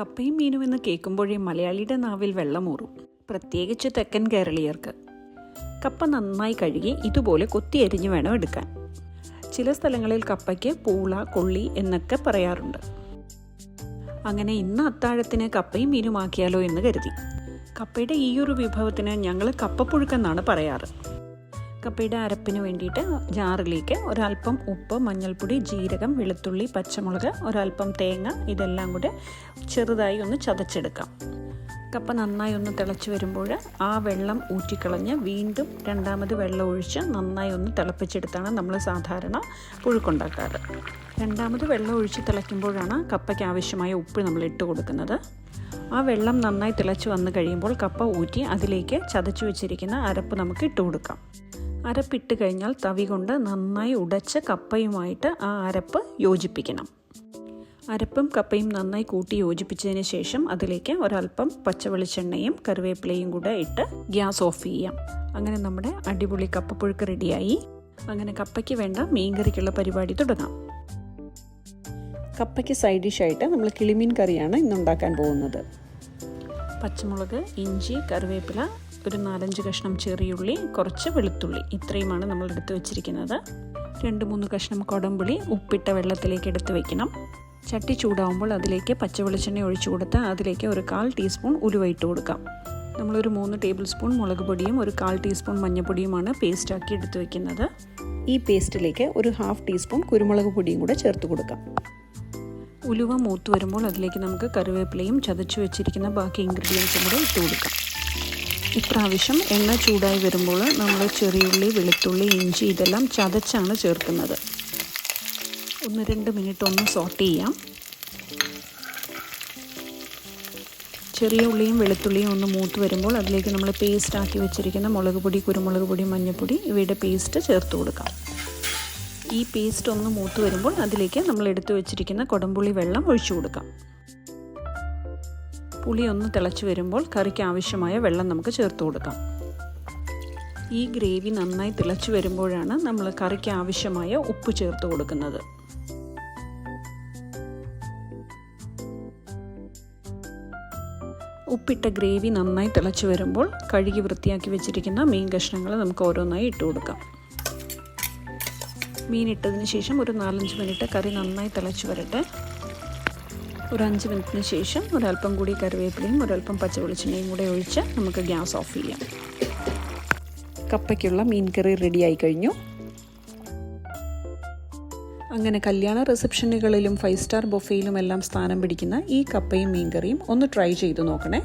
കപ്പയും മീനും എന്ന് കേൾക്കുമ്പോഴേ മലയാളിയുടെ നാവിൽ വെള്ളമൂറും. പ്രത്യേകിച്ച് തെക്കൻ കേരളീയർക്ക്. കപ്പ നന്നായി കഴുകി ഇതുപോലെ കൊത്തി അരിഞ്ഞ് വേണം എടുക്കാൻ. ചില സ്ഥലങ്ങളിൽ കപ്പയ്ക്ക് പൂള കൊള്ളി എന്നൊക്കെ പറയാറുണ്ട്. അങ്ങനെ ഇന്ന് അത്താഴത്തിന് കപ്പയും മീനും ആക്കിയാലോ എന്ന് കരുതി. കപ്പയുടെ ഈ ഒരു വിഭവത്തിന് ഞങ്ങൾ കപ്പപ്പുഴുക്കെന്നാണ് പറയാറ്. കപ്പയുടെ അരപ്പിന് വേണ്ടിയിട്ട് ജാറിലേക്ക് ഒരല്പം ഉപ്പ് മഞ്ഞൾപ്പൊടി ജീരകം വെളുത്തുള്ളി പച്ചമുളക് ഒരല്പം തേങ്ങ ഇതെല്ലാം കൂടെ ചെറുതായി ഒന്ന് ചതച്ചെടുക്കാം. കപ്പ നന്നായി ഒന്ന് തിളച്ച് വരുമ്പോൾ ആ വെള്ളം ഊറ്റിക്കളഞ്ഞ് വീണ്ടും രണ്ടാമത് വെള്ളം ഒഴിച്ച് നന്നായി ഒന്ന് തിളപ്പിച്ചെടുത്താണ് നമ്മൾ സാധാരണ പുഴുക്കുണ്ടാക്കാറ്. രണ്ടാമത് വെള്ളം ഒഴിച്ച് തിളയ്ക്കുമ്പോഴാണ് കപ്പയ്ക്ക് ആവശ്യമായ ഉപ്പ് നമ്മൾ ഇട്ട് കൊടുക്കുന്നത്. ആ വെള്ളം നന്നായി തിളച്ച് വന്നു കഴിയുമ്പോൾ കപ്പ ഊറ്റി അതിലേക്ക് ചതച്ചു വെച്ചിരിക്കുന്ന അരപ്പ് നമുക്ക് ഇട്ട് കൊടുക്കാം. അരപ്പിട്ട് കഴിഞ്ഞാൽ തവി കൊണ്ട് നന്നായി ഉടച്ച് കപ്പയുമായിട്ട് ആ അരപ്പ് യോജിപ്പിക്കണം. അരപ്പും കപ്പയും നന്നായി കൂട്ടി യോജിപ്പിച്ചതിന് ശേഷം അതിലേക്ക് ഒരല്പം പച്ച വെളിച്ചെണ്ണയും കറിവേപ്പിലയും കൂടെ ഇട്ട് ഗ്യാസ് ഓഫ് ചെയ്യാം. അങ്ങനെ നമ്മുടെ അടിപൊളി കപ്പപ്പുഴുക്ക് റെഡിയായി. അങ്ങനെ കപ്പയ്ക്ക് വേണ്ട മീൻകറിക്കുള്ള പരിപാടി തുടങ്ങാം. കപ്പയ്ക്ക് സൈഡ് ഡിഷായിട്ട് നമ്മൾ കിളിമീൻ കറിയാണ് ഇന്നുണ്ടാക്കാൻ പോകുന്നത്. പച്ചമുളക് ഇഞ്ചി കറിവേപ്പില ഒരു നാലഞ്ച് കഷ്ണം ചെറിയുള്ളി കുറച്ച് വെളുത്തുള്ളി. ഇത്രയുമാണ് നമ്മൾ എടുത്തു വെച്ചിരിക്കുന്നത്. രണ്ട് മൂന്ന് കഷ്ണം കൊടമ്പുളി ഉപ്പിട്ട വെള്ളത്തിലേക്ക് എടുത്തു വെക്കണം. ചട്ടി ചൂടാവുമ്പോൾ അതിലേക്ക് പച്ച വെളിച്ചെണ്ണ ഒഴിച്ചു കൊടുത്ത് അതിലേക്ക് ഒരു കാൽ ടീസ്പൂൺ ഉലുവ ഇട്ട് കൊടുക്കാം. നമ്മളൊരു മൂന്ന് ടേബിൾ സ്പൂൺ മുളക് പൊടിയും ഒരു കാൽ ടീസ്പൂൺ മഞ്ഞൾപ്പൊടിയുമാണ് പേസ്റ്റാക്കി എടുത്തു വെക്കുന്നത്. ഈ പേസ്റ്റിലേക്ക് ഒരു ഹാഫ് ടീസ്പൂൺ കുരുമുളക് പൊടിയും കൂടെ ചേർത്ത് കൊടുക്കാം. ഉലുവ മൂത്ത് വരുമ്പോൾ അതിലേക്ക് നമുക്ക് കറിവേപ്പിലയും ചതച്ചു വെച്ചിരിക്കുന്ന ബാക്കി ഇൻഗ്രീഡിയൻസും കൂടെ ഇട്ട് കൊടുക്കാം. ഇപ്രാവശ്യം എണ്ണ ചൂടായി വരുമ്പോൾ നമ്മൾ ചെറിയുള്ളി വെളുത്തുള്ളി ഇഞ്ചി ഇതെല്ലാം ചതച്ചാണ് ചേർക്കുന്നത്. ഒന്ന് രണ്ട് മിനിറ്റ് ഒന്ന് സോട്ട് ചെയ്യാം. ചെറിയ ഉള്ളിയും വെളുത്തുള്ളിയും ഒന്ന് മൂത്ത് വരുമ്പോൾ അതിലേക്ക് നമ്മൾ പേസ്റ്റ് ആക്കി വെച്ചിരിക്കുന്ന മുളക് പൊടി കുരുമുളക് പൊടി മഞ്ഞൾപ്പൊടി ഇവയുടെ പേസ്റ്റ് ചേർത്ത് കൊടുക്കാം. ഈ പേസ്റ്റ് ഒന്ന് മൂത്ത് വരുമ്പോൾ അതിലേക്ക് നമ്മൾ എടുത്തു വെച്ചിരിക്കുന്ന കൊടംപുളി വെള്ളം ഒഴിച്ചു കൊടുക്കാം. പുളി ഒന്ന് തിളച്ച് വരുമ്പോൾ കറിക്ക് ആവശ്യമായ വെള്ളം നമുക്ക് ചേർത്ത് കൊടുക്കാം. ഈ ഗ്രേവി നന്നായി തിളച്ച് വരുമ്പോഴാണ് നമ്മൾ കറിക്ക് ആവശ്യമായ ഉപ്പ് ചേർത്ത് കൊടുക്കുന്നത്. ഉപ്പിട്ട ഗ്രേവി നന്നായി തിളച്ച് വരുമ്പോൾ കഴുകി വൃത്തിയാക്കി വെച്ചിരിക്കുന്ന മീൻ കഷ്ണങ്ങൾ നമുക്ക് ഓരോന്നായി ഇട്ട് കൊടുക്കാം. മീൻ ഇട്ടതിന് ശേഷം ഒരു നാലഞ്ച് മിനിറ്റ് കറി നന്നായി തിളച്ച് വരട്ടെ. ഒരു അഞ്ച് മിനിറ്റിന് ശേഷം ഒരല്പം കൂടി കറിവേപ്പിലയും ഒരല്പം പച്ച വെളിച്ചെണ്ണയും കൂടെ ഒഴിച്ച് നമുക്ക് ഗ്യാസ് ഓഫ് ചെയ്യാം. കപ്പയ്ക്കുള്ള മീൻ കറി റെഡിയായി കഴിഞ്ഞു. അങ്ങനെ കല്യാണ റിസപ്ഷനുകളിലും ഫൈവ് സ്റ്റാർ ബൊഫയിലും എല്ലാം സ്ഥാനം പിടിക്കുന്ന ഈ കപ്പയും മീൻകറിയും ഒന്ന് ട്രൈ ചെയ്തു നോക്കണേ.